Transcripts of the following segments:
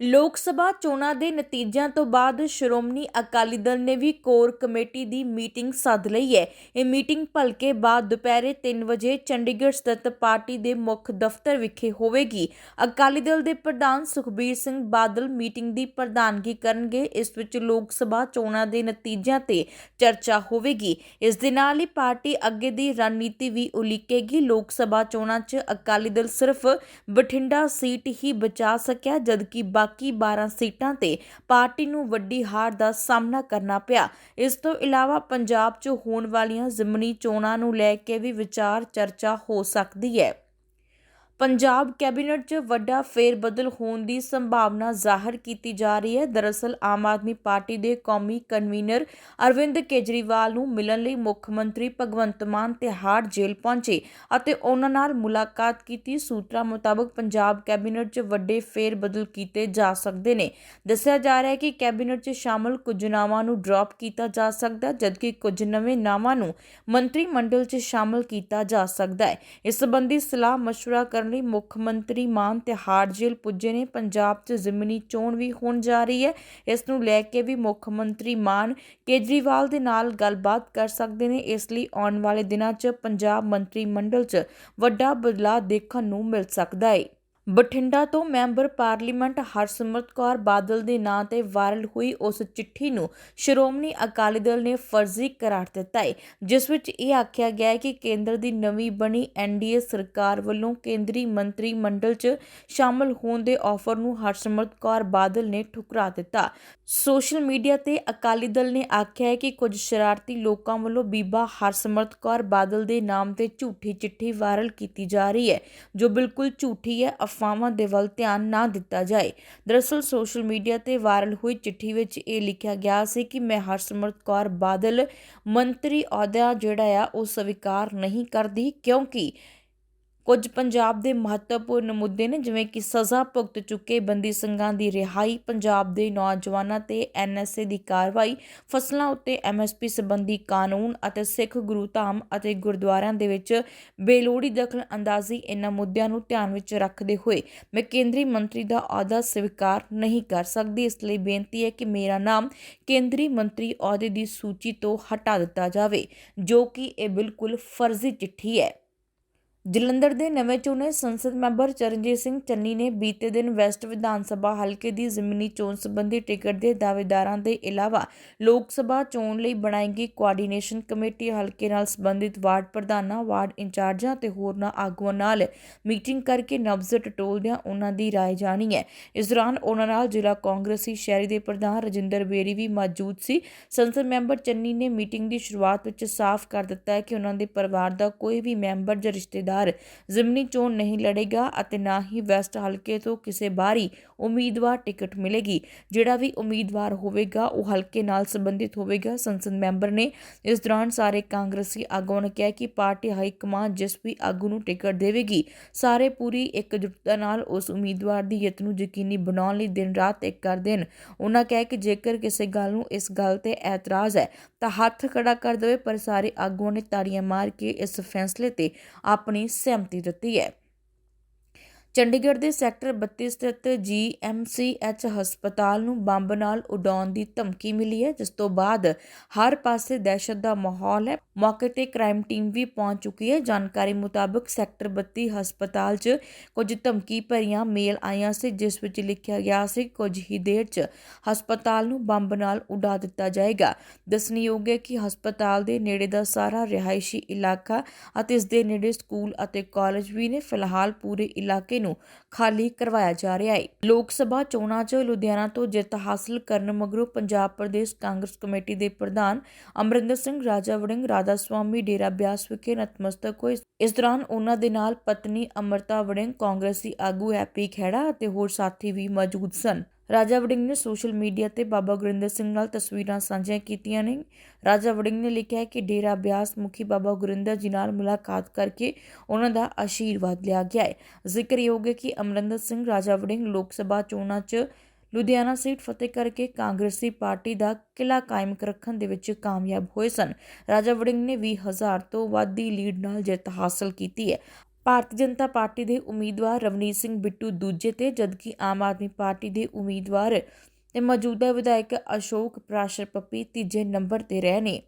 ਲੋਕ ਸਭਾ ਚੋਣਾਂ ਦੇ ਨਤੀਜਿਆਂ ਤੋਂ ਬਾਅਦ ਸ਼੍ਰੋਮਣੀ ਅਕਾਲੀ ਦਲ ਨੇ ਵੀ ਕੋਰ ਕਮੇਟੀ ਦੀ ਮੀਟਿੰਗ ਸੱਦ ਲਈ ਹੈ। ਇਹ ਮੀਟਿੰਗ ਭਲਕੇ ਬਾਅਦ ਦੁਪਹਿਰੇ 3 ਵਜੇ ਚੰਡੀਗੜ੍ਹ ਸਥਿਤ ਪਾਰਟੀ ਦੇ ਮੁੱਖ ਦਫ਼ਤਰ ਵਿਖੇ ਹੋਵੇਗੀ। ਅਕਾਲੀ ਦਲ ਦੇ ਪ੍ਰਧਾਨ ਸੁਖਬੀਰ ਸਿੰਘ ਬਾਦਲ ਮੀਟਿੰਗ ਦੀ ਪ੍ਰਧਾਨਗੀ ਕਰਨਗੇ। ਇਸ ਵਿੱਚ ਲੋਕ ਸਭਾ ਚੋਣਾਂ ਦੇ ਨਤੀਜਿਆਂ ਤੇ ਚਰਚਾ ਹੋਵੇਗੀ। ਇਸ ਦੇ ਨਾਲ ਹੀ ਪਾਰਟੀ ਅੱਗੇ ਦੀ ਰਣਨੀਤੀ ਵੀ ਉਲੀਕੇਗੀ। ਲੋਕ ਸਭਾ ਚੋਣਾਂ 'ਚ ਅਕਾਲੀ ਦਲ ਸਿਰਫ ਬਠਿੰਡਾ ਸੀਟ ਹੀ ਬਚਾ ਸਕਿਆ, ਜਦਕਿ ਬਾਕੀ 12 ਸੀਟਾਂ ਤੇ ਪਾਰਟੀ ਨੂੰ ਵੱਡੀ ਹਾਰ ਦਾ ਸਾਹਮਣਾ ਕਰਨਾ ਪਿਆ। ਇਸ ਤੋਂ ਇਲਾਵਾ ਪੰਜਾਬ 'ਚ ਹੋਣ ਵਾਲੀਆਂ ਜ਼ਿਮਨੀ ਚੋਣਾਂ ਨੂੰ ਲੈ ਕੇ ਵੀ ਵਿਚਾਰ ਚਰਚਾ ਹੋ ਸਕਦੀ ਹੈ। ਪੰਜਾਬ ਕੈਬਨਿਟ 'ਚ ਵੱਡਾ ਫੇਰ ਬਦਲ ਹੋਣ ਦੀ ਸੰਭਾਵਨਾ ਜ਼ਾਹਰ ਕੀਤੀ ਜਾ ਰਹੀ ਹੈ ਦਰਅਸਲ ਆਮ ਆਦਮੀ ਪਾਰਟੀ ਦੇ ਕੌਮੀ ਕਨਵੀਨਰ ਅਰਵਿੰਦ ਕੇਜਰੀਵਾਲ ਨੂੰ ਮਿਲਣ ਲਈ ਮੁੱਖ ਮੰਤਰੀ ਭਗਵੰਤ ਮਾਨ ਤਿਹਾੜ ਜੇਲ੍ਹ ਪਹੁੰਚੇ ਅਤੇ ਉਹਨਾਂ ਨਾਲ ਮੁਲਾਕਾਤ ਕੀਤੀ ਸੂਤਰਾਂ ਮੁਤਾਬਕ ਪੰਜਾਬ ਕੈਬਨਿਟ 'ਚ ਵੱਡੇ ਫੇਰ ਬਦਲ ਕੀਤੇ ਜਾ ਸਕਦੇ ਨੇ ਦੱਸਿਆ ਜਾ ਰਿਹਾ ਹੈ ਕਿ ਕੈਬਨਿਟ 'ਚ ਸ਼ਾਮਲ ਕੁਝ ਨਾਵਾਂ ਨੂੰ ਡ੍ਰੌਪ ਕੀਤਾ ਜਾ ਸਕਦਾ ਹੈ, ਜਦਕਿ ਕੁਝ ਨਵੇਂ ਨਾਵਾਂ ਨੂੰ ਮੰਤਰੀ ਮੰਡਲ 'ਚ ਸ਼ਾਮਲ ਕੀਤਾ ਜਾ ਸਕਦਾ ਹੈ ਇਸ ਸੰਬੰਧੀ ਸਲਾਹ مشورہ ਕਰਨ ਲਈ ਮੁੱਖ ਮੰਤਰੀ ਮਾਨ ਤਿਹਾੜ ਜੇਲ੍ਹ ਪੁੱਜੇ ਨੇ। ਪੰਜਾਬ 'ਚ ਜ਼ਿਮਨੀ ਚੋਣ ਵੀ ਹੋਣ ਜਾ ਰਹੀ ਹੈ। ਇਸ ਨੂੰ ਲੈ ਕੇ ਵੀ ਮੁੱਖ ਮੰਤਰੀ ਮਾਨ ਕੇਜਰੀਵਾਲ ਦੇ ਨਾਲ ਗੱਲਬਾਤ ਕਰ ਸਕਦੇ ਨੇ। ਇਸ ਲਈ ਆਉਣ ਵਾਲੇ ਦਿਨਾਂ 'ਚ ਪੰਜਾਬ ਮੰਤਰੀ ਮੰਡਲ 'ਚ ਵੱਡਾ ਬਦਲਾਅ ਦੇਖਣ ਨੂੰ ਮਿਲ ਸਕਦਾ ਹੈ ਬਠਿੰਡਾ ਤੋਂ ਮੈਂਬਰ ਪਾਰਲੀਮੈਂਟ ਹਰਸਿਮਰਤ ਕੌਰ ਬਾਦਲ ਦੇ ਨਾਂ ਤੇ ਵਾਇਰਲ ਹੋਈ ਉਸ ਚਿੱਠੀ ਨੂੰ ਸ਼੍ਰੋਮਣੀ ਅਕਾਲੀ ਦਲ ਨੇ ਫਰਜ਼ੀ ਕਰਾਰ ਦਿੱਤਾ ਹੈ ਜਿਸ ਵਿੱਚ ਇਹ ਆਖਿਆ ਗਿਆ ਹੈ ਕਿ ਕੇਂਦਰ ਦੀ ਨਵੀਂ ਬਣੀ ਐਨਡੀਏ ਸਰਕਾਰ ਵੱਲੋਂ ਕੇਂਦਰੀ ਮੰਤਰੀ ਮੰਡਲ 'ਚ ਸ਼ਾਮਲ ਹੋਣ ਦੇ ਆਫਰ ਨੂੰ ਹਰਸਿਮਰਤ ਕੌਰ ਬਾਦਲ ਨੇ ਠੁਕਰਾ ਦਿੱਤਾ। ਸੋਸ਼ਲ ਮੀਡੀਆ ਤੇ ਅਕਾਲੀ ਦਲ ਨੇ ਆਖਿਆ ਹੈ ਕਿ ਕੁਝ ਸ਼ਰਾਰਤੀ ਲੋਕਾਂ ਵੱਲੋਂ ਬੀਬਾ ਹਰਸਿਮਰਤ ਕੌਰ ਬਾਦਲ ਦੇ ਨਾਮ ਤੇ ਝੂਠੀ ਚਿੱਠੀ ਵਾਇਰਲ ਕੀਤੀ ਜਾ ਰਹੀ ਹੈ ਜੋ ਬਿਲਕੁਲ ਝੂਠੀ ਹੈ ਅਫਵਾਹਾਂ ਦੇ ਵੱਲ ਧਿਆਨ ਨਾ ਦਿੱਤਾ ਜਾਏ। ਦਰਅਸਲ ਸੋਸ਼ਲ ਮੀਡੀਆ ਤੇ ਵਾਇਰਲ ਹੋਈ ਚਿੱਠੀ ਵਿੱਚ ਇਹ ਲਿਖਿਆ ਗਿਆ ਸੀ ਕਿ ਮੈਂ ਹਰਸਿਮਰਤ ਕੌਰ ਬਾਦਲ ਮੰਤਰੀ ਅਹੁਦਾ ਜਿਹੜਾ ਆ, ਉਹ ਸਵੀਕਾਰ ਨਹੀਂ ਕਰਦੀ ਕਿਉਂਕਿ ਕੁਝ ਪੰਜਾਬ ਦੇ ਮਹੱਤਵਪੂਰਨ ਮੁੱਦੇ ਨੇ, ਜਿਵੇਂ ਕਿ ਸਜ਼ਾ ਭੁਗਤ ਚੁੱਕੇ ਬੰਦੀ ਸਿੰਘਾਂ ਦੀ ਰਿਹਾਈ, ਪੰਜਾਬ ਦੇ ਨੌਜਵਾਨਾਂ ਤੇ ਐਨਐਸਏ ਦੀ ਕਾਰਵਾਈ, ਫਸਲਾਂ ਉੱਤੇ ਐਮਐਸਪੀ ਸੰਬੰਧੀ ਕਾਨੂੰਨ ਅਤੇ ਸਿੱਖ ਗੁਰੂ ਧਾਮ ਅਤੇ ਗੁਰਦੁਆਰਿਆਂ ਦੇ ਵਿੱਚ ਬੇਲੋੜੀ ਦਖਲ ਅੰਦਾਜ਼ੀ ਇਹਨਾਂ ਮੁੱਦਿਆਂ ਨੂੰ ਧਿਆਨ ਵਿੱਚ ਰੱਖਦੇ ਹੋਏ ਮੈਂ ਕੇਂਦਰੀ ਮੰਤਰੀ ਦਾ ਅਹੁਦਾ ਸਵੀਕਾਰ ਨਹੀਂ ਕਰ ਸਕਦੀ। ਇਸ ਲਈ ਬੇਨਤੀ ਹੈ ਕਿ ਮੇਰਾ ਨਾਮ ਕੇਂਦਰੀ ਮੰਤਰੀ ਅਹੁਦੇ ਦੀ ਸੂਚੀ ਤੋਂ ਹਟਾ ਦਿੱਤਾ ਜਾਵੇ, ਜੋ ਕਿ ਇਹ ਬਿਲਕੁਲ ਫਰਜ਼ੀ ਚਿੱਠੀ ਹੈ। ਜਲੰਧਰ ਦੇ ਨਵੇਂ ਚੁਣੇ ਸੰਸਦ ਮੈਂਬਰ ਚਰਨਜੀਤ ਸਿੰਘ ਚੰਨੀ ਨੇ ਬੀਤੇ ਦਿਨ ਵੈਸਟ ਵਿਧਾਨ ਸਭਾ ਹਲਕੇ ਦੀ ਜ਼ਮੀਨੀ ਚੋਣ ਸੰਬੰਧੀ ਟਿਕਟ ਦੇ ਦਾਅਵੇਦਾਰਾਂ ਦੇ ਇਲਾਵਾ ਲੋਕ ਸਭਾ ਚੋਣ ਲਈ ਬਣਾਈ ਗਈ ਕੋਆਰਡੀਨੇਸ਼ਨ ਕਮੇਟੀ ਹਲਕੇ ਨਾਲ ਸੰਬੰਧਿਤ ਵਾਰਡ ਪ੍ਰਧਾਨਾਂ ਵਾਰਡ ਇੰਚਾਰਜਾਂ ਤੇ ਹੋਰਨਾਂ ਆਗੂਆਂ ਨਾਲ ਮੀਟਿੰਗ ਕਰਕੇ ਨਬਜ਼ ਟਟੋਲਦਿਆਂ ਉਹਨਾਂ ਦੀ رائے ਜਾਣੀ ਹੈ ਇਸ ਦੌਰਾਨ ਉਹਨਾਂ ਨਾਲ ਜ਼ਿਲ੍ਹਾ ਕਾਂਗਰਸੀ ਸ਼ਹਿਰੀ ਦੇ ਪ੍ਰਧਾਨ ਰਜਿੰਦਰ ਬੇਰੀ ਵੀ ਮੌਜੂਦ ਸੀ ਸੰਸਦ ਮੈਂਬਰ ਚੰਨੀ ਨੇ ਮੀਟਿੰਗ ਦੀ ਸ਼ੁਰੂਆਤ ਵਿੱਚ ਸਾਫ਼ ਕਰ ਦਿੱਤਾ ਹੈ ਕਿ ਉਹਨਾਂ ਦੇ ਪਰਿਵਾਰ ਦਾ ਕੋਈ ਵੀ ਮੈਂਬਰ ਜਾਂ ਰਿਸ਼ਤੇਦਾਰ ਜ਼ਿਮਨੀ ਚੋਣ ਨਹੀਂ ਲੜੇਗਾ ਅਤੇ ਨਾ ਹੀ ਵੈਸਟ ਹਲਕੇ ਤੋਂ ਕਿਸੇ ਬਾਹਰੀ ਉਮੀਦਵਾਰ ਟਿਕਟ ਮਿਲੇਗੀ। ਜਿਹੜਾ ਵੀ ਉਮੀਦਵਾਰ ਹੋਵੇਗਾ, ਉਹ ਹਲਕੇ ਨਾਲ ਸੰਬੰਧਿਤ ਹੋਵੇਗਾ, ਸੰਸਦ ਮੈਂਬਰ ਨੇ। ਇਸ ਦੌਰਾਨ ਸਾਰੇ ਕਾਂਗਰਸੀ ਆਗੂਆਂ ਨੇ ਕਿਹਾ ਕਿ ਪਾਰਟੀ ਹਾਈ ਕਮਾਂਡ ਜਿਸ ਵੀ ਆਗੂ ਨੂੰ ਟਿਕਟ ਦੇਵੇਗੀ। ਸਾਰੇ ਪੂਰੀ ਇਕਜੁੱਟਤਾ ਨਾਲ ਉਸ ਉਮੀਦਵਾਰ ਦੀ ਜਿੱਤ ਨੂੰ ਯਕੀਨੀ ਬਣਾਉਣ ਲਈ ਦਿਨ ਰਾਤ ਇੱਕ ਕਰ ਦੇਣ। ਉਹਨਾਂ ਕਿਹਾ ਕਿ ਜੇਕਰ ਕਿਸੇ ਗੱਲ ਨੂੰ ਇਸ ਗੱਲ ਤੇ ਐਤਰਾਜ਼ ਹੈ, ਤਾਂ ਹੱਥ ਖੜਾ ਕਰ ਦੇਵੇ, ਪਰ ਸਾਰੇ ਆਗੂਆਂ ਨੇ ਤਾੜੀਆਂ ਮਾਰ ਕੇ ਇਸ ਫੈਸਲੇ ਤੇ ਆਪਣੀ ਸਹਿਮਤੀ ਦਿੱਤੀ ਹੈ। ਚੰਡੀਗੜ੍ਹ ਦੇ ਸੈਕਟਰ 32 ਸਥਿਤ ਜੀਐਮਸੀਐਚ ਹਸਪਤਾਲ ਨੂੰ ਬੰਬ ਨਾਲ ਉਡਾਉਣ ਦੀ ਧਮਕੀ ਮਿਲੀ ਹੈ, ਜਿਸ ਤੋਂ ਬਾਅਦ ਹਰ ਪਾਸੇ ਦਹਿਸ਼ਤ ਦਾ ਮਾਹੌਲ ਹੈ। ਮੌਕੇ ਤੇ ਕ੍ਰਾਈਮ ਟੀਮ ਵੀ ਪਹੁੰਚ ਚੁੱਕੀ ਹੈ। ਜਾਣਕਾਰੀ ਮੁਤਾਬਕ ਸੈਕਟਰ 32 ਹਸਪਤਾਲ 'ਚ ਕੁਝ ਧਮਕੀ ਭਰੀਆਂ ਮੇਲ ਆਈਆਂ ਸੀ, ਜਿਸ ਵਿੱਚ ਲਿਖਿਆ ਗਿਆ ਸੀ, ਕੁਝ ਹੀ ਦੇਰ 'ਚ ਹਸਪਤਾਲ ਨੂੰ ਬੰਬ ਨਾਲ ਉਡਾ ਦਿੱਤਾ ਜਾਏਗਾ। ਦੱਸਣਯੋਗ ਹੈ ਕਿ ਹਸਪਤਾਲ ਦੇ ਨੇੜੇ ਦਾ ਸਾਰਾ ਰਿਹਾਇਸ਼ੀ ਇਲਾਕਾ ਅਤੇ ਇਸ ਦੇ ਨੇੜੇ ਸਕੂਲ ਅਤੇ ਕਾਲਜ ਵੀ ਨੇ। ਫਿਲਹਾਲ ਪੂਰੇ ਇਲਾਕੇ ਨੂੰ ਖਾਲੀ ਕਰਵਾਇਆ ਜਾ ਰਿਹਾ ਹੈ। ਲੋਕ ਸਭਾ ਚੋਣਾਂ 'ਚ ਲੁਧਿਆਣਾ ਤੋਂ ਜਿੱਤ ਹਾਸਲ ਕਰਨ ਮਗਰੋਂ ਪੰਜਾਬ ਪ੍ਰਦੇਸ਼ ਕਾਂਗਰਸ ਕਮੇਟੀ ਦੇ ਪ੍ਰਧਾਨ ਅਮਰਿੰਦਰ ਸਿੰਘ ਰਾਜਾ ਵੜਿੰਗ ਰਾਧਾ ਸਵਾਮੀ ਡੇਰਾ ਬਿਆਸ ਵਿਖੇ ਨਤਮਸਤਕ ਹੋਏ। ਇਸ ਦੌਰਾਨ ਉਹਨਾਂ ਦੇ ਨਾਲ ਪਤਨੀ ਅਮਰਤਾ ਵੜਿੰਗ, ਕਾਂਗਰਸੀ ਆਗੂ ਹੈਪੀ ਖੇੜਾ ਅਤੇ ਹੋਰ ਸਾਥੀ ਵੀ ਮੌਜੂਦ ਸਨ। ਰਾਜਾ ਵੜਿੰਗ ਨੇ ਸੋਸ਼ਲ ਮੀਡੀਆ ਤੇ ਬਾਬਾ ਗੁਰਿੰਦਰ ਸਿੰਘ ਨਾਲ ਤਸਵੀਰਾਂ ਸਾਂਝੀਆਂ ਕੀਤੀਆਂ ਨੇ। ਰਾਜਾ ਵੜਿੰਗ ਨੇ ਲਿਖਿਆ ਹੈ ਕਿ ਡੇਰਾ ਬਿਆਸ ਮੁਖੀ ਬਾਬਾ ਗੁਰਿੰਦਰ ਜੀ ਨਾਲ ਮੁਲਾਕਾਤ ਕਰਕੇ ਉਹਨਾਂ ਦਾ ਆਸ਼ੀਰਵਾਦ ਲਿਆ ਗਿਆ ਹੈ। ਜ਼ਿਕਰਯੋਗ ਹੈ ਕਿ ਅਮਰਿੰਦਰ ਸਿੰਘ, ਰਾਜਾ ਵੜਿੰਗ ਲੋਕ ਸਭਾ ਚੋਣਾਂ 'ਚ ਲੁਧਿਆਣਾ ਸੀਟ ਫਤਿਹ ਕਰਕੇ ਕਾਂਗਰਸੀ ਪਾਰਟੀ ਦਾ ਕਿਲਾ ਕਾਇਮ ਰੱਖਣ ਦੇ ਵਿੱਚ ਕਾਮਯਾਬ ਹੋਏ ਸਨ। ਰਾਜਾ ਵੜਿੰਗ ਨੇ 20000 ਤੋਂ ਵੱਧ ਦੀ ਲੀਡ ਨਾਲ ਜਿੱਤ ਹਾਸਲ ਕੀਤੀ ਹੈ। ਭਾਰਤੀ ਜਨਤਾ ਪਾਰਟੀ ਦੇ ਉਮੀਦਵਾਰ ਰਵਨੀਤ ਸਿੰਘ ਬਿੱਟੂ ਦੂਜੇ ਤੇ, ਜਦਕਿ ਆਮ ਆਦਮੀ ਪਾਰਟੀ ਦੇ ਉਮੀਦਵਾਰ ਤੇ ਮੌਜੂਦਾ ਵਿਧਾਇਕ ਅਸ਼ੋਕ ਪ੍ਰਾਸ਼ਰ ਪੱਪੀ ਤੀਜੇ ਨੰਬਰ ਤੇ ਰਹੇ ਨੇ।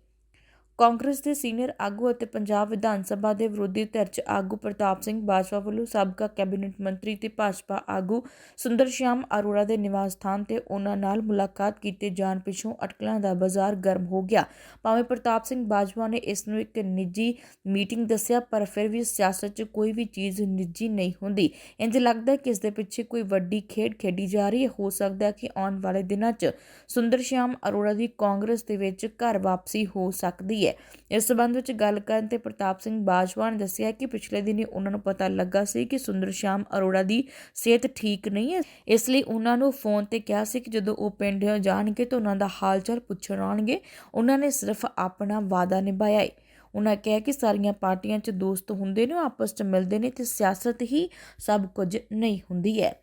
ਕਾਂਗਰਸ ਦੇ ਸੀਨੀਅਰ ਆਗੂ ਅਤੇ ਪੰਜਾਬ ਵਿਧਾਨ ਸਭਾ ਦੇ ਵਿਰੋਧੀ ਧਿਰ 'ਚ ਆਗੂ ਪ੍ਰਤਾਪ ਸਿੰਘ ਬਾਜਵਾ ਵੱਲੋਂ ਸਾਬਕਾ ਕੈਬਨਿਟ ਮੰਤਰੀ ਤੇ ਭਾਜਪਾ ਆਗੂ ਸੁੰਦਰ ਸ਼ਿਆਮ ਅਰੋੜਾ ਦੇ ਨਿਵਾਸ ਸਥਾਨ ਤੇ ਉਹਨਾਂ ਨਾਲ ਮੁਲਾਕਾਤ ਕੀਤੇ ਜਾਣ ਪਿੱਛੋਂ ਅਟਕਲਾਂ ਦਾ ਬਾਜ਼ਾਰ ਗਰਮ ਹੋ ਗਿਆ। ਭਾਵੇਂ ਪ੍ਰਤਾਪ ਸਿੰਘ ਬਾਜਵਾ ਨੇ ਇਸ ਨੂੰ ਇੱਕ ਨਿੱਜੀ ਮੀਟਿੰਗ ਦੱਸਿਆ, ਪਰ ਫਿਰ ਵੀ ਸਿਆਸਤ 'ਚ ਕੋਈ ਵੀ ਚੀਜ਼ ਨਿੱਜੀ ਨਹੀਂ ਹੁੰਦੀ। ਇੰਜ ਲੱਗਦਾ ਕਿ ਇਸ ਦੇ ਪਿੱਛੇ ਕੋਈ ਵੱਡੀ ਖੇਡ ਖੇਡੀ ਜਾ ਰਹੀ ਹੈ। ਹੋ ਸਕਦਾ ਹੈ ਕਿ ਆਉਣ ਵਾਲੇ ਦਿਨਾਂ 'ਚ ਸੁੰਦਰ ਸ਼ਿਆਮ ਅਰੋੜਾ ਦੀ ਕਾਂਗਰਸ ਦੇ ਵਿੱਚ ਘਰ ਵਾਪਸੀ ਹੋ ਸਕਦੀ ਹੈ। ਇਸ ਸਬੰਧ ਵਿੱਚ ਗੱਲ ਕਰਨ ਤੇ ਪ੍ਰਤਾਪ ਸਿੰਘ ਬਾਜਵਾ ਨੇ ਦੱਸਿਆ ਕਿ ਪਿਛਲੇ ਦਿਨੀ ਉਹਨਾਂ ਨੂੰ ਪਤਾ ਲੱਗਾ ਸੀ ਕਿ ਸੁੰਦਰ ਸ਼ਿਆਮ ਅਰੋੜਾ ਦੀ ਸਿਹਤ ਠੀਕ ਨਹੀਂ ਹੈ। ਇਸ ਲਈ ਉਹਨਾਂ ਨੂੰ ਫੋਨ ਤੇ ਕਿਹਾ ਸੀ ਕਿ ਜਦੋਂ ਉਹ ਪਿੰਡ ਜਾਣਗੇ ਤਾਂ ਉਹਨਾਂ ਦਾ ਹਾਲ ਚਾਲ ਪੁੱਛਣ ਆਉਣਗੇ। ਉਹਨਾਂ ਨੇ ਸਿਰਫ ਆਪਣਾ ਵਾਅਦਾ ਨਿਭਾਇਆ ਹੈ। ਉਹਨਾਂ ਕਿਹਾ ਕਿ ਸਾਰੀਆਂ ਪਾਰਟੀਆਂ 'ਚ ਦੋਸਤ ਹੁੰਦੇ ਨੇ ਆਪਸ 'ਚ ਮਿਲਦੇ ਨੇ ਤੇ ਸਿਆਸਤ ਹੀ ਸਭ ਕੁਝ ਨਹੀਂ ਹੁੰਦੀ ਹੈ।